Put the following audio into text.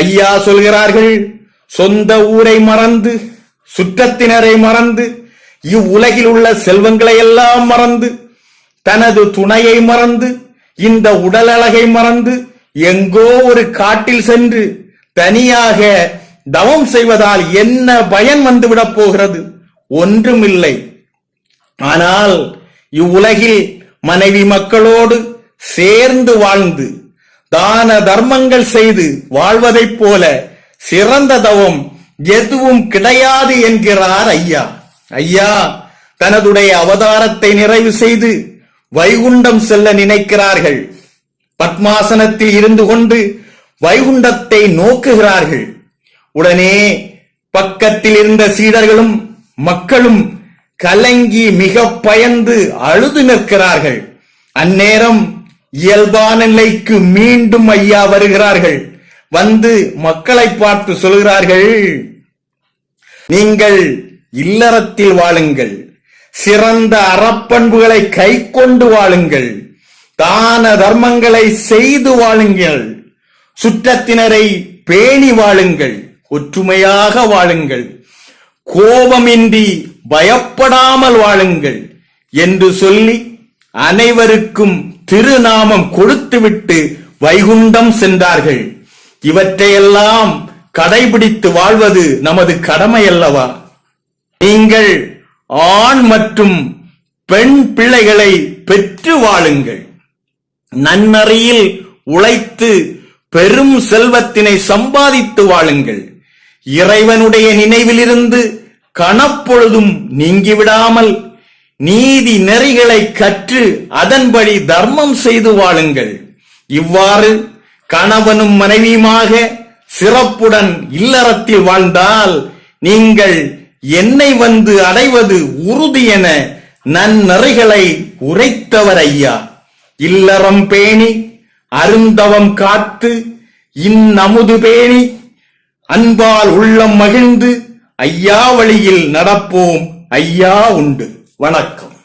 ஐயா சொல்கிறார்கள் சொந்த ஊரை மறந்து சுற்றத்தினரை மறந்து இவ்வுலகில் உள்ள செல்வங்களை எல்லாம் மறந்து தனது துணையை மறந்து இந்த உடல் அழகை மறந்து எங்கோ ஒரு காட்டில் சென்று தனியாக தவம் செய்வதால் என்ன பயன் வந்துவிடப் போகிறது? ஒன்றுமில்லை. ஆனால் இவ்வுலகில் மனைவி மக்களோடு சேர்ந்து வாழ்ந்து தான தர்மங்கள் செய்து வாழ்வதைப் போல சிறந்த தவம் எதுவும் கிடையாது என்கிறார் ஐயா. ஐயா தனதுடைய அவதாரத்தை நிறைவு செய்து வைகுண்டம் செல்ல நினைக்கிறார்கள். பத்மாசனத்தில் இருந்து கொண்டு வைகுண்டத்தை நோக்குகிறார்கள். உடனே பக்கத்தில் இருந்த சீடர்களும் மக்களும் கலங்கி மிக பயந்து அழுது நிற்கிறார்கள். அந்நேரம் இயல்பான நிலைக்கு மீண்டும் ஐயா வருகிறார்கள். வந்து மக்களை பார்த்து சொல்கிறார்கள் நீங்கள் இல்லறத்தில் வாழுங்கள். சிறந்த அறப்பண்புகளை கை கொண்டு வாழுங்கள். தான தர்மங்களை செய்து வாழுங்கள். சுற்றத்தினரை பேணி வாழுங்கள். ஒற்றுமையாக வாழுங்கள். கோபமின்றி பயப்படாமல் வாழுங்கள் என்று சொல்லி அனைவருக்கும் திருநாமம் கொடுத்துவிட்டு வைகுண்டம் சென்றார்கள். இவற்றையெல்லாம் கடைபிடித்து வாழ்வது நமது கடமை அல்லவா நீங்கள் ஆண் மற்றும் பெண் பிள்ளைகளை பெற்று வாழுங்கள். நன்னறியில் உழைத்து பெரும் செல்வத்தினை சம்பாதித்து வாழுங்கள். இறைவனுடைய நினைவிலிருந்து கணப்பொழுதும் நீங்கிவிடாமல் நீதி நெறிகளை கற்று அதன்படி தர்மம் செய்து வாழுங்கள். இவ்வாறு கணவனும் மனைவியுமாக சிறப்புடன் இல்லறத்தில் வாழ்ந்தால் நீங்கள் என்னை வந்து அடைவது உறுதி என நன்னறிகளை உரைத்தவர் ஐயா. இல்லறம் பேணி அருந்தவம் காத்து இந்நமுது பேணி அன்பால் உள்ளம் மகிழ்ந்து ஐயா வழியில் நடப்போம் ஐயா உண்டு. வணக்கம்.